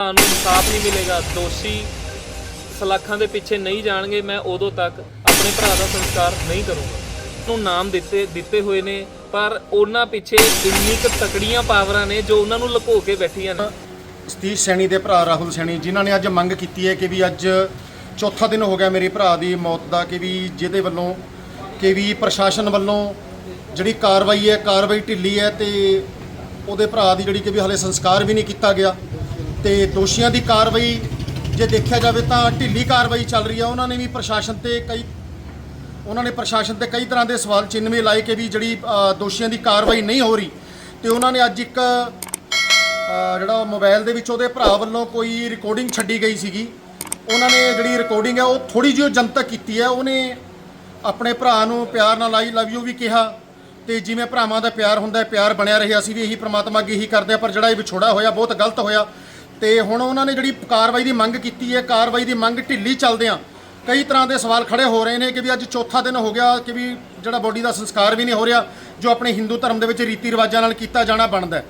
ਤੁਹਾਨੂੰ ਇਨਸਾਫ ਨਹੀਂ ਮਿਲੇਗਾ, ਦੋਸ਼ੀ ਸਲਾਖਾਂ ਦੇ ਪਿੱਛੇ ਨਹੀਂ ਜਾਣਗੇ, ਮੈਂ ਉਦੋਂ ਤੱਕ ਆਪਣੇ ਭਰਾ ਦਾ ਸੰਸਕਾਰ ਨਹੀਂ ਕਰੂੰਗਾ। ਨੂੰ ਨਾਮ ਦਿੱਤੇ ਦਿੱਤੇ ਹੋਏ ਨੇ, ਪਰ ਉਹਨਾਂ ਪਿੱਛੇ ਇੰਨੀ ਕੁ ਤਕੜੀਆਂ ਪਾਵਰਾਂ ਨੇ ਜੋ ਉਹਨਾਂ ਨੂੰ ਲੁਕੋ ਕੇ ਬੈਠੀਆਂ ਨੇ। ਸਤੀਸ਼ ਸੈਣੀ ਦੇ ਭਰਾ ਰਾਹੁਲ ਸੈਣੀ, ਜਿਨ੍ਹਾਂ ਨੇ ਅੱਜ ਮੰਗ ਕੀਤੀ ਹੈ ਕਿ ਵੀ ਅੱਜ ਚੌਥਾ ਦਿਨ ਹੋ ਗਿਆ ਮੇਰੇ ਭਰਾ ਦੀ ਮੌਤ ਦਾ, ਕਿ ਵੀ ਜਿਹਦੇ ਵੱਲੋਂ, ਕਿ ਵੀ ਪ੍ਰਸ਼ਾਸਨ ਵੱਲੋਂ ਜਿਹੜੀ ਕਾਰਵਾਈ ਹੈ, ਕਾਰਵਾਈ ਢਿੱਲੀ ਹੈ ਤੇ ਉਹਦੇ ਭਰਾ ਦੀ ਜਿਹੜੀ ਕਿ ਵੀ ਹਾਲੇ ਸੰਸਕਾਰ ਵੀ ਨਹੀਂ ਕੀਤਾ ਗਿਆ। ਤੇ ਦੋਸ਼ੀਆਂ ਦੀ ਕਾਰਵਾਈ ਜੇ ਦੇਖਿਆ ਜਾਵੇ ਤਾਂ ਢਿੱਲੀ ਕਾਰਵਾਈ ਚੱਲ ਰਹੀ ਹੈ ਉਹਨਾਂ ਨੇ ਵੀ ਪ੍ਰਸ਼ਾਸਨ ਤੇ ਕਈ ਉਹਨਾਂ ਨੇ ਪ੍ਰਸ਼ਾਸਨ ਤੇ ਕਈ ਤਰ੍ਹਾਂ ਦੇ ਸਵਾਲ ਚਿੰਨ੍ਹ ਵੀ ਲਾਏ ਕਿ ਵੀ ਜਿਹੜੀ ਦੋਸ਼ੀਆਂ ਦੀ ਕਾਰਵਾਈ ਨਹੀਂ ਹੋ ਰਹੀ। ਤੇ ਉਹਨਾਂ ਨੇ ਅੱਜ ਇੱਕ ਜਿਹੜਾ ਮੋਬਾਈਲ ਦੇ ਵਿੱਚ ਉਹਦੇ ਭਰਾ ਵੱਲੋਂ ਕੋਈ ਰਿਕਾਰਡਿੰਗ ਛੱਡੀ ਗਈ ਸੀਗੀ। ਉਹਨਾਂ ਨੇ ਜਿਹੜੀ ਰਿਕਾਰਡਿੰਗ ਹੈ ਉਹ ਥੋੜੀ ਜਿਹੀ ਜਨਤਕ ਕੀਤੀ ਹੈ ਉਹਨੇ ਆਪਣੇ ਭਰਾ ਨੂੰ ਪਿਆਰ ਨਾਲ ਆਈ ਲਵ ਯੂ ਵੀ ਕਿਹਾ। ਤੇ ਜਿਵੇਂ ਭਰਾਵਾਂ ਦਾ ਪਿਆਰ ਹੁੰਦਾ, ਪਿਆਰ ਬਣਿਆ ਰਹੇ ਅਸੀਂ ਵੀ ਇਹੀ ਪ੍ਰਮਾਤਮਾ ਅੱਗੇ ਇਹੀ ਕਰਦੇ ਆ, ਪਰ ਜਿਹੜਾ ਇਹ ਵਿਛੋੜਾ ਹੋਇਆ, ਬਹੁਤ ਗਲਤ ਹੋਇਆ। ਤੇ ਹੁਣ ਉਹਨਾਂ ਨੇ ਜਿਹੜੀ ਕਾਰਵਾਈ ਦੀ ਮੰਗ ਕੀਤੀ ਹੈ, ਕਾਰਵਾਈ ਦੀ ਮੰਗ ਢਿੱਲੀ ਚੱਲਦਿਆਂ ਕਈ ਤਰ੍ਹਾਂ ਦੇ ਸਵਾਲ ਖੜੇ ਹੋ ਰਹੇ ਨੇ ਕਿ ਵੀ ਅੱਜ ਚੌਥਾ ਦਿਨ ਹੋ ਗਿਆ ਕਿ ਵੀ ਜਿਹੜਾ ਬੋਡੀ ਦਾ ਸੰਸਕਾਰ ਵੀ ਨਹੀਂ ਹੋ ਰਿਹਾ, ਜੋ ਆਪਣੇ ਹਿੰਦੂ ਧਰਮ ਦੇ ਵਿੱਚ ਰੀਤੀ ਰਿਵਾਜਾਂ ਨਾਲ ਕੀਤਾ ਜਾਣਾ ਬਣਦਾ ਹੈ।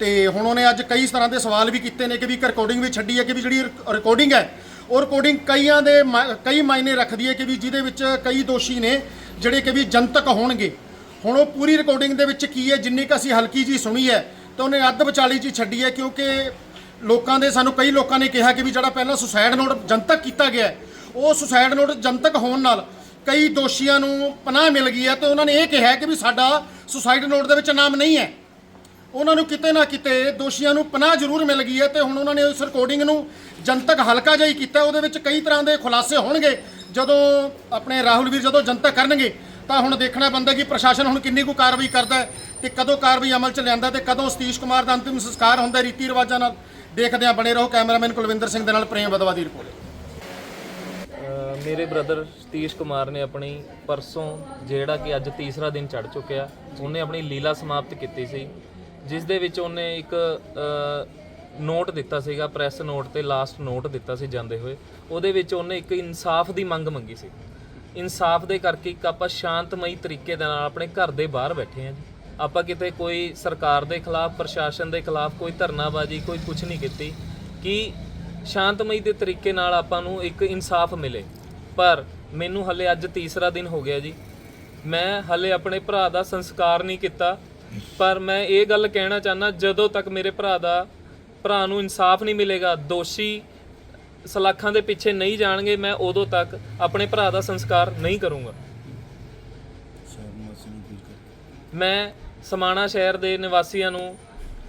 ਤੇ ਹੁਣ ਉਹਨੇ ਅੱਜ ਕਈ ਤਰ੍ਹਾਂ ਦੇ ਸਵਾਲ ਵੀ ਕੀਤੇ ਨੇ ਕਿ ਵੀ ਇੱਕ ਰਿਕਾਰਡਿੰਗ ਵੀ ਛੱਡੀ ਹੈ ਕਿ ਵੀ ਜਿਹੜੀ ਰਿਕਾਰਡਿੰਗ ਹੈ, ਉਹ ਰਿਕਾਰਡਿੰਗ ਕਈਆਂ ਦੇ ਮਾ- ਕਈ ਮਾਇਨੇ ਰੱਖਦੀ ਹੈ ਕਿ ਵੀ ਜਿਹਦੇ ਵਿੱਚ ਕਈ ਦੋਸ਼ੀ ਨੇ ਜਿਹੜੇ ਕਿ ਵੀ ਜਨਤਕ ਹੋਣਗੇ ਹੁਣ ਉਹ ਪੂਰੀ ਰਿਕਾਰਡਿੰਗ ਦੇ ਵਿੱਚ ਕੀ ਹੈ, ਜਿੰਨੀ ਕੁ ਅਸੀਂ ਹਲਕੀ ਜੀ ਸੁਣੀ ਹੈ, ਤਾਂ ਉਹਨੇ ਅੱਧ ਵਿਚਾਲੀ ਜੀ ਛੱਡੀ ਹੈ ਕਿਉਂਕਿ ਲੋਕਾਂ ਦੇ ਸਾਨੂੰ ਕਈ ਲੋਕਾਂ ਨੇ ਕਿਹਾ ਕਿ ਵੀ ਜਿਹੜਾ ਪਹਿਲਾਂ ਸੁਸਾਇਡ ਨੋਟ ਜਨਤਕ ਕੀਤਾ ਗਿਆ ਉਹ ਸੁਸਾਇਡ ਨੋਟ ਜਨਤਕ ਹੋਣ ਨਾਲ ਕਈ ਦੋਸ਼ੀਆਂ ਨੂੰ ਪਨਾਹ ਮਿਲ ਗਈ ਹੈ ਤੇ ਉਹਨਾਂ ਨੇ ਇਹ ਕਿਹਾ ਕਿ ਵੀ ਸਾਡਾ ਸੁਸਾਇਡ ਨੋਟ ਦੇ ਵਿੱਚ ਨਾਮ ਨਹੀਂ ਹੈ। ਉਹਨਾਂ ਨੂੰ ਕਿਤੇ ਨਾ ਕਿਤੇ ਦੋਸ਼ੀਆਂ ਨੂੰ ਪਨਾਹ ਜ਼ਰੂਰ ਮਿਲ ਗਈ ਹੈ ਤੇ ਹੁਣ ਉਹਨਾਂ ਨੇ ਉਸ ਰਿਕਾਰਡਿੰਗ ਨੂੰ ਜਨਤਕ ਹਲਕਾ ਜਿਹਾ ਹੀ ਕੀਤਾ, ਉਹਦੇ ਵਿੱਚ ਕਈ ਤਰ੍ਹਾਂ ਦੇ ਖੁਲਾਸੇ ਹੋਣਗੇ। ਜਦੋਂ ਆਪਣੇ ਰਾਹੁਲ ਵੀਰ ਜਦੋਂ ਜਨਤਕ ਕਰਨਗੇ, ਤਾਂ ਹੁਣ ਦੇਖਣਾ ਬੰਦਾ ਕਿ ਪ੍ਰਸ਼ਾਸਨ ਹੁਣ ਕਿੰਨੀ ਕੁ ਕਾਰਵਾਈ ਕਰਦਾ ਹੈ ਤੇ ਕਦੋਂ ਕਾਰਵਾਈ ਅਮਲ ਚ ਲਿਆਂਦਾ ਤੇ ਕਦੋਂ ਸਤੀਸ਼ ਕੁਮਾਰ ਦਾ ਅੰਤਿਮ ਸੰਸਕਾਰ ਹੁੰਦਾ ਰੀਤੀ ਰਿਵਾਜਾਂ ਨਾਲ। ਦੇਖਦੇ ਆ ਬਣੇ ਰਹੋ ਕੈਮਰਾਮੈਨ ਕੁਲਵਿੰਦਰ ਸਿੰਘ ਦੇ ਨਾਲ ਪ੍ਰੇਮ ਬਦਵਾ ਦੀ ਰਿਪੋਰਟ। ਮੇਰੇ ਬ੍ਰਦਰ ਸਤੀਸ਼ ਕੁਮਾਰ ਨੇ ਆਪਣੀ ਪਰਸੋਂ, ਜਿਹੜਾ ਕਿ ਅੱਜ ਤੀਸਰਾ ਦਿਨ ਚੜ ਚੁੱਕਿਆ, ਉਹਨੇ ਆਪਣੀ ਲੀਲਾ ਸਮਾਪਤ ਕੀਤੀ ਸੀ, ਜਿਸ ਦੇ ਵਿੱਚ ਉਹਨੇ ਇੱਕ ਨੋਟ ਦਿੱਤਾ ਸੀਗਾ ਪ੍ਰੈਸ ਨੋਟ ਤੇ ਲਾਸਟ ਨੋਟ ਦਿੱਤਾ ਸੀ ਜਾਂਦੇ ਹੋਏ। ਉਹਦੇ ਵਿੱਚ ਉਹਨੇ ਇੱਕ ਇਨਸਾਫ ਦੀ ਮੰਗ ਮੰਗੀ ਸੀ। ਇਨਸਾਫ ਦੇ ਕਰਕੇ ਇੱਕ ਆਪਾਂ ਸ਼ਾਂਤਮਈ ਤਰੀਕੇ ਦੇ ਨਾਲ ਆਪਣੇ ਘਰ ਦੇ ਬਾਹਰ ਬੈਠੇ ਹਾਂ ਜੀ। ਆਪਾਂ ਕਿਤੇ ਕੋਈ ਸਰਕਾਰ ਦੇ ਖਿਲਾਫ ਪ੍ਰਸ਼ਾਸਨ ਦੇ ਖਿਲਾਫ ਕੋਈ ਧਰਨਾਬਾਜ਼ੀ ਕੋਈ ਕੁਝ ਨਹੀਂ ਕੀਤੀ ਕਿ ਸ਼ਾਂਤਮਈ ਦੇ ਤਰੀਕੇ ਨਾਲ ਆਪਾਂ ਨੂੰ ਇੱਕ ਇਨਸਾਫ ਮਿਲੇ। ਪਰ ਮੈਨੂੰ ਹਲੇ ਅੱਜ ਤੀਸਰਾ ਦਿਨ ਹੋ ਗਿਆ ਜੀ। ਮੈਂ ਹਲੇ ਆਪਣੇ ਭਰਾ ਦਾ ਸੰਸਕਾਰ ਨਹੀਂ ਕੀਤਾ। ਪਰ ਮੈਂ ਇਹ ਗੱਲ ਕਹਿਣਾ ਚਾਹਨਾ ਜਦੋਂ ਤੱਕ ਮੇਰੇ ਭਰਾ ਦਾ ਭਰਾ ਨੂੰ ਇਨਸਾਫ ਨਹੀਂ ਮਿਲੇਗਾ ਦੋਸ਼ੀ ਸਲਾਖਾਂ ਦੇ ਪਿੱਛੇ ਨਹੀਂ ਜਾਣਗੇ ਮੈਂ ਉਦੋਂ ਤੱਕ ਆਪਣੇ ਭਰਾ ਦਾ ਸੰਸਕਾਰ ਨਹੀਂ ਕਰੂੰਗਾ। ਮੈਂ ਸਮਾਣਾ ਸ਼ਹਿਰ ਦੇ ਨਿਵਾਸੀਆਂ ਨੂੰ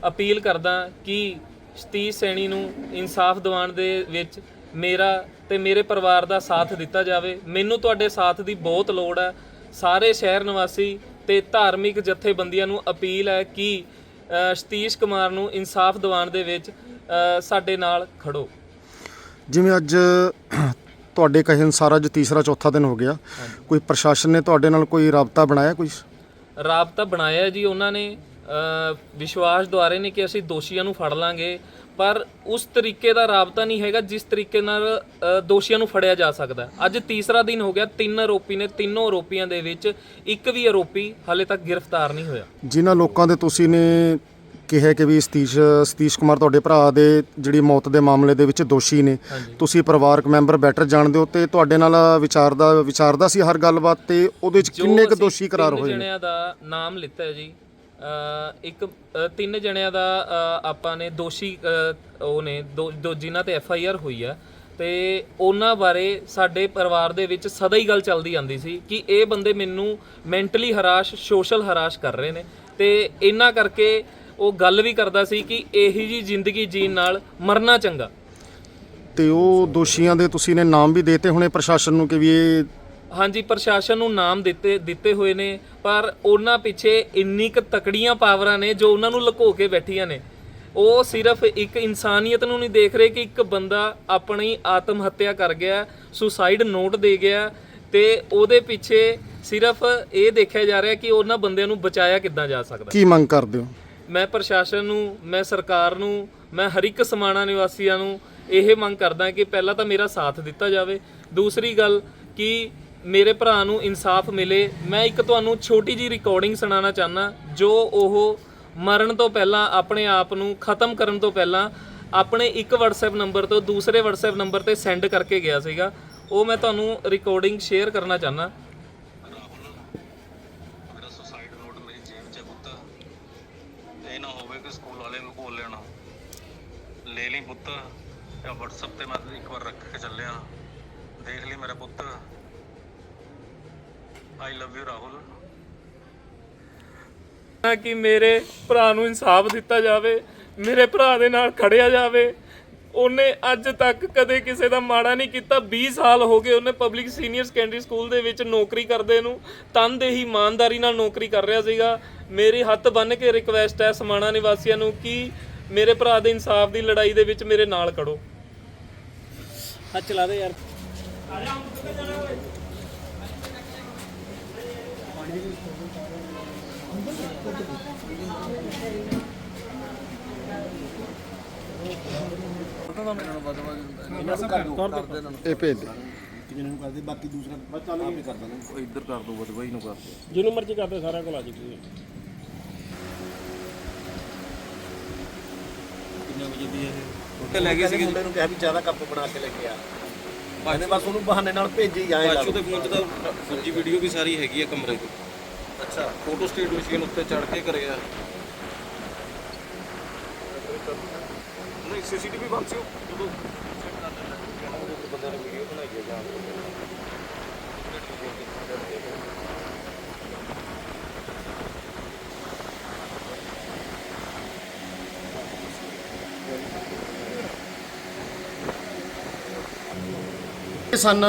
ਅਪੀਲ ਕਰਦਾ ਕਿ ਸਤੀਸ਼ ਸੈਣੀ ਨੂੰ ਇਨਸਾਫ ਦਿਵਾਉਣ ਦੇ ਵਿੱਚ ਮੇਰਾ ਤੇ ਮੇਰੇ ਪਰਿਵਾਰ ਦਾ ਸਾਥ ਦਿੱਤਾ ਜਾਵੇ। ਮੈਨੂੰ ਤੁਹਾਡੇ ਸਾਥ ਦੀ ਬਹੁਤ ਲੋੜ ਹੈ। ਸਾਰੇ ਸ਼ਹਿਰ ਨਿਵਾਸੀ ਤੇ ਧਾਰਮਿਕ ਜਥੇਬੰਦੀਆਂ ਨੂੰ ਅਪੀਲ ਹੈ ਕਿ ਸਤੀਸ਼ ਕੁਮਾਰ ਨੂੰ ਇਨਸਾਫ ਦਿਵਾਉਣ ਦੇ ਵਿੱਚ ਸਾਡੇ ਨਾਲ ਖੜੋ। ਜਿਵੇਂ ਅੱਜ ਤੁਹਾਡੇ ਕਹੇ ਅਨੁਸਾਰ ਅੱਜ ਤੀਸਰਾ ਚੌਥਾ ਦਿਨ ਹੋ ਗਿਆ ਕੋਈ ਪ੍ਰਸ਼ਾਸਨ ਨੇ ਤੁਹਾਡੇ ਨਾਲ ਕੋਈ ਰਾਬਤਾ ਬਣਾਇਆ ਕੋਈ? ਰਾਬਤਾ ਬਣਾਇਆ ਜੀ, ਉਹਨਾਂ ਨੇ ਵਿਸ਼ਵਾਸ ਦੁਆਰੇ ਨੇ ਕਿ ਅਸੀਂ ਦੋਸ਼ੀਆਂ ਨੂੰ ਫੜ ਲਾਂਗੇ। ਪਰ ਉਸ ਤਰੀਕੇ ਦਾ ਰਾਬਤਾ ਨਹੀਂ ਹੈਗਾ ਜਿਸ ਤਰੀਕੇ ਨਾਲ ਦੋਸ਼ੀਆਂ ਨੂੰ ਫੜਿਆ ਜਾ ਸਕਦਾ। ਅੱਜ ਤੀਸਰਾ ਦਿਨ ਹੋ ਗਿਆ, ਤਿੰਨ ਆਰੋਪੀ ਨੇ, ਤਿੰਨੋਂ ਆਰੋਪੀਆਂ ਦੇ ਵਿੱਚ ਇੱਕ ਵੀ ਆਰੋਪੀ ਹਾਲੇ ਤੱਕ ਗ੍ਰਿਫਤਾਰ ਨਹੀਂ ਹੋਇਆ। ਜਿਨ੍ਹਾਂ ਲੋਕਾਂ ਦੇ ਤੁਸੀਂ ਨੇ ਕਿਹਾ ਕਿ ਵੀ ਸਤੀਸ਼ ਸਤੀਸ਼ ਕੁਮਾਰ ਤੁਹਾਡੇ ਭਰਾ ਦੇ ਜਿਹੜੀ ਮੌਤ ਦੇ ਮਾਮਲੇ ਦੇ ਵਿੱਚ ਦੋਸ਼ੀ ਨੇ। ਤੁਸੀਂ ਪਰਿਵਾਰਕ ਮੈਂਬਰ ਬੈਟਰ ਜਾਣਦੇ ਹੋ ਤੇ ਤੁਹਾਡੇ ਨਾਲ ਵਿਚਾਰਦਾ ਵਿਚਾਰਦਾ ਸੀ ਹਰ ਗੱਲਬਾਤ ਤੇ ਉਹਦੇ ਵਿੱਚ ਕਿੰਨੇ ਕੁ ਦੋਸ਼ੀ ਕਰਾਰ ਹੋਏ ਨੇ? ਜਣਿਆਂ ਦਾ ਨਾਮ ਲਿੱਤਾ ਹੈ ਜੀ। ਇੱਕ ਤਿੰਨ ਜਣਿਆਂ ਦਾ ਆਪਾਂ ਨੇ ਦੋਸ਼ੀ ਉਹ ਨੇ ਦੋ ਦੋ ਜਿਨ੍ਹਾਂ ਤੇ ਐਫ ਆਈ ਆਰ ਹੋਈ ਆ। ਤੇ ਉਹਨਾਂ ਬਾਰੇ ਸਾਡੇ ਪਰਿਵਾਰ ਦੇ ਵਿੱਚ ਸਦਾ ਹੀ ਗੱਲ ਚੱਲਦੀ ਆਂਦੀ ਸੀ ਕਿ ਇਹ ਬੰਦੇ ਮੈਨੂੰ ਮੈਂਟਲੀ ਹਰਾਸ਼ ਸੋਸ਼ਲ ਹਰਾਸ਼ ਕਰ ਰਹੇ ਨੇ। ਤੇ ਇਹਨਾਂ ਕਰਕੇ ਉਹ ਗੱਲ ਵੀ ਕਰਦਾ ਸੀ ਕਿ ਇਹੀ ਜੀ ਜ਼ਿੰਦਗੀ ਜੀਣ ਨਾਲ ਮਰਨਾ ਚੰਗਾ। ਤੇ ਉਹ ਦੋਸ਼ੀਆਂ ਦੇ ਤੁਸੀਂ ਨੇ ਨਾਮ ਵੀ ਦੇਤੇ ਹੋਣੇ ਪ੍ਰਸ਼ਾਸਨ ਨੂੰ ਕਿ ਵੀ ਇਹ ਹਾਂਜੀ ਪ੍ਰਸ਼ਾਸਨ ਨੂੰ ਨਾਮ ਦਿੱਤੇ ਦਿੱਤੇ ਹੋਏ ਨੇ ਪਰ ਉਹਨਾਂ ਪਿੱਛੇ ਇੰਨੀ ਕੁ ਤਕੜੀਆਂ ਪਾਵਰਾਂ ਨੇ ਜੋ ਉਹਨਾਂ ਨੂੰ ਲੁਕੋ ਕੇ ਬੈਠੀਆਂ ਨੇ। ਉਹ ਸਿਰਫ ਇੱਕ ਇਨਸਾਨੀਅਤ ਨੂੰ ਨਹੀਂ ਦੇਖ ਰਹੇ ਕਿ ਇੱਕ ਬੰਦਾ ਆਪਣੀ ਆਤਮ ਹੱਤਿਆ ਕਰ ਗਿਆ ਸੁਸਾਈਡ ਨੋਟ ਦੇ ਗਿਆ ਤੇ ਉਹਦੇ ਪਿੱਛੇ ਸਿਰਫ ਇਹ ਦੇਖਿਆ ਜਾ ਰਿਹਾ ਕਿ ਉਹਨਾਂ ਬੰਦਿਆਂ ਨੂੰ ਬਚਾਇਆ ਕਿੱਦਾਂ ਜਾ ਸਕਦਾ। ਕੀ ਮੰਗ ਕਰਦੇ ਹੋ? ਮੈਂ ਪ੍ਰਸ਼ਾਸਨ ਨੂੰ, ਮੈਂ ਸਰਕਾਰ ਨੂੰ, ਮੈਂ ਹਰ ਇੱਕ ਸਮਾਣਾ ਨਿਵਾਸੀਆਂ ਨੂੰ ਇਹ ਮੰਗ ਕਰਦਾ ਕਿ ਪਹਿਲਾਂ ਤਾਂ ਮੇਰਾ ਸਾਥ ਦਿੱਤਾ ਜਾਵੇ। ਦੂਸਰੀ ਗੱਲ ਕਿ ਮੇਰੇ ਭਰਾ ਨੂੰ ਇਨਸਾਫ ਮਿਲੇ। ਮੈਂ ਇੱਕ ਤੁਹਾਨੂੰ ਛੋਟੀ ਜੀ ਰਿਕਾਰਡਿੰਗ ਸੁਣਾਉਣਾ ਚਾਹਨਾ ਜੋ ਉਹ ਮਰਨ ਤੋਂ ਪਹਿਲਾਂ, ਆਪਣੇ ਆਪ ਨੂੰ ਖਤਮ ਕਰਨ ਤੋਂ ਪਹਿਲਾਂ, ਆਪਣੇ ਇੱਕ WhatsApp ਨੰਬਰ ਤੋਂ ਦੂਸਰੇ WhatsApp ਨੰਬਰ ਤੇ ਸੈਂਡ ਕਰਕੇ ਗਿਆ ਸੀਗਾ। ਉਹ ਮੈਂ ਤੁਹਾਨੂੰ ਰਿਕਾਰਡਿੰਗ ਸ਼ੇਅਰ ਕਰਨਾ ਚਾਹਨਾ ਮੇਰਾ ਸੁਸਾਈਡ ਨੋਟ ਮੇਰੀ ਜੇਬ 'ਚ ਹੈ ਪੁੱਤ ਇਹ ਨਾ ਹੋਵੇ ਕਿ ਸਕੂਲ ਵਾਲੇ ਨੂੰ ਕੋਲ ਲੈਣਾ। ਲੈ ਲਈ ਪੁੱਤ ਇਹ WhatsApp ਤੇ ਮੈਂ ਇੱਕ ਵਾਰ ਰੱਖ ਕੇ ਚੱਲਿਆ। ਦੇਖ ਲਈ ਮੇਰਾ ਪੁੱਤ। I love you Rahul. ਤਾਂ ਕਿ ਮੇਰੇ ਭਰਾ ਨੂੰ ਇਨਸਾਫ ਦਿੱਤਾ ਜਾਵੇ, ਮੇਰੇ ਭਰਾ ਦੇ ਨਾਲ ਖੜਿਆ ਜਾਵੇ। ਉਹਨੇ ਅੱਜ ਤੱਕ ਕਦੇ ਕਿਸੇ ਦਾ ਮਾੜਾ ਨਹੀਂ ਕੀਤਾ। 20 ਸਾਲ ਹੋ ਗਏ ਉਹਨੇ ਪਬਲਿਕ ਸੀਨੀਅਰ ਸੈਕੰਡਰੀ ਸਕੂਲ ਦੇ ਵਿੱਚ ਨੌਕਰੀ ਕਰਦੇ ਨੂੰ। ਤਨਦੇਹੀ ਇਮਾਨਦਾਰੀ ਨਾਲ ਨੌਕਰੀ ਕਰ ਰਿਹਾ ਸੀਗਾ। ਮੇਰੀ ਹੱਥ ਬੰਨ ਕੇ ਰਿਕਵੈਸਟ ਹੈ ਸਮਾਣਾ ਨਿਵਾਸੀਆਂ ਨੂੰ ਕਿ ਮੇਰੇ ਭਰਾ ਦੇ ਇਨਸਾਫ ਦੀ ਲੜਾਈ ਦੇ ਵਿੱਚ ਮੇਰੇ ਨਾਲ ਖੜੋ। ਹੱਥ ਚਲਾ ਦੇ ਯਾਰ। ਇਹ ਭੇਜ ਦੇ। ਜਿਹਨੂੰ ਮਰਜ਼ੀ ਕਰਦੇ ਸਾਰਿਆਂ ਕੋਲ ਆ ਜੀ। ਤੇ ਲੈ ਗਏ ਸੀਗੇ ਮੁੰਡੇ ਨੂੰ ਕਿਹਾ ਵੀ ਜ਼ਿਆਦਾ ਕੱਪ ਬਣਾ ਕੇ ਲੈ ਕੇ ਆ। ਇਹਨੇ ਬਸ ਉਹਨੂੰ ਬਹਾਨੇ ਨਾਲ ਭੇਜੀ ਜਾਏ ਬਾਚੂ ਦੇ ਫੋਨ 'ਚ ਤਾਂ ਫੌਜੀ ਵੀਡੀਓ ਵੀ ਸਾਰੀ ਹੈਗੀ ਆ ਕਮਰੇ ਦੀ। ਅੱਛਾ। ਫੋਟੋ ਸਟੇਟ ਮਸ਼ੀਨ ਉੱਤੇ ਚੜ ਕੇ ਕਰਿਆ ਨਹੀਂ ਸੀਸੀਟੀਵੀ ਬੰਦ ਸੀ ਉਹ ਜਦੋਂ ਬੰਦੇ ਨੇ ਵੀਡੀਓ ਬਣਾਈ ਹੈ ਜਾਂ ਸਨ